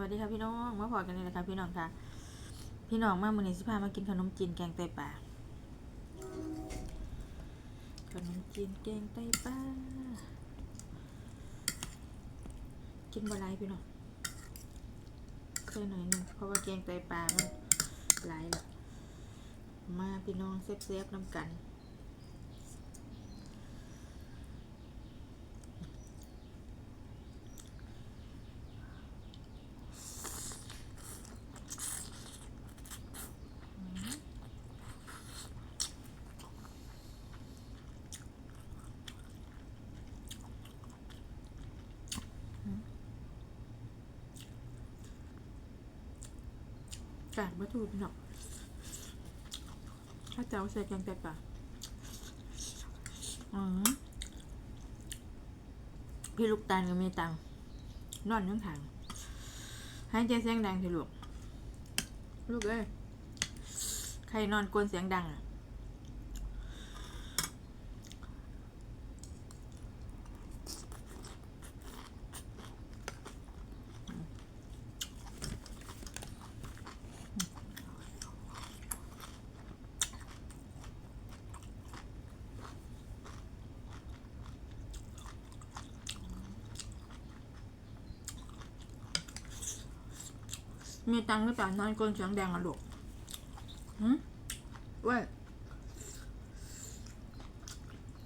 วัสดีค่ะพี่น้องมาพอกันเลยนะคะพี่น้องค่ะ พี่น้องมามือนี้สิพามากินขนมจีนแกงไตปลาขนมจีนแกงไตปลากินบะไรพี่น้องเคยหน่อยหนึงเพราะว่าแกงไตปลามันหลายละมาพี่น้องเซฟๆน้ำกัน กงกวัตถุพี่น้องข้าวเจ้าใส่แกงแตปลาอืมพี่ลูกตาลก็มีตังนอนยังถังให้ใจเสียงดังสิลูก ลูกเอ้ยใครนอนกวนเสียงดังอะ มีตังหรือเปล่านอนกลนเสียงแดงอะลูกหืมเว้ย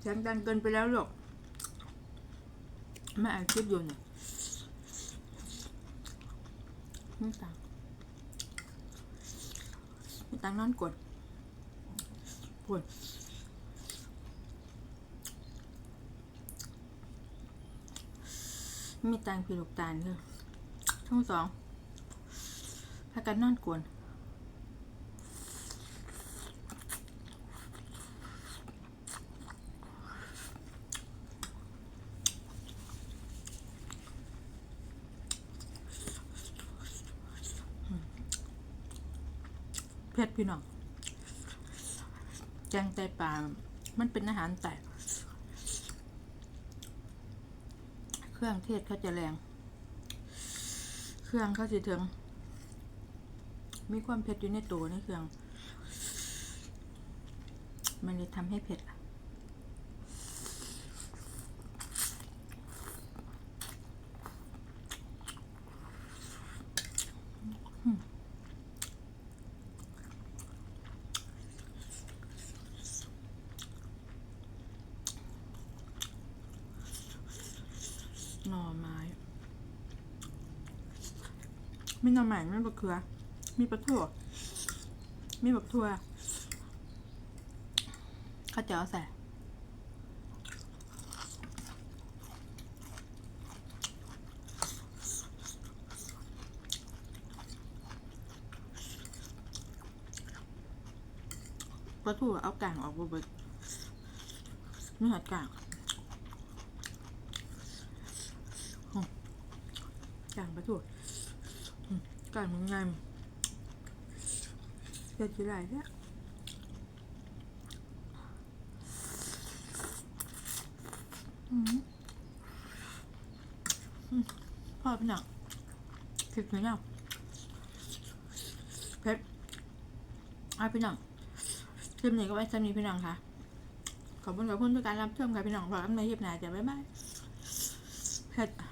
เสียงดังเกินไปแล้วลูกแม่อาคลิปอยู่เนี่ยมีตังค์มีตังนอนกดปวดมีตังค์พี่ลูกตาลเถอะทั้งสอง พากันนอนกวนเพชรพี่น้องแกงไตปลา มันเป็นอาหารแต่เครื่องเทศเขาจะแรง เครื่องเขาจะถึง มีความเผ็ดอยู่ในตัวในเครื่อง มันเลยทำให้เผ็ดอะอืมหน่อไม้มีหน่อไม้ไม่บะเขือ มีปลาถั่ว มีบักถั่วข้าวเจ้าใส่ปลาถั่วเอากางออกบ่เบิดไม่หัดกางอืมกางปลาถั่วอืมกางมันไงายเดี๋ยวจะไหลเนี่ยอืมอืมพ่อพี่หนักผิดไหมเนี่ยเพชรอะพี่หนังคลิปนี้ก็ไว้สำหรับพี่หนังค่ะ ขอบคุณขอบคุณทุกการรับชมค่ะพี่หนังขอรับในคลิปหน้าจะบ๊ายบายเพชร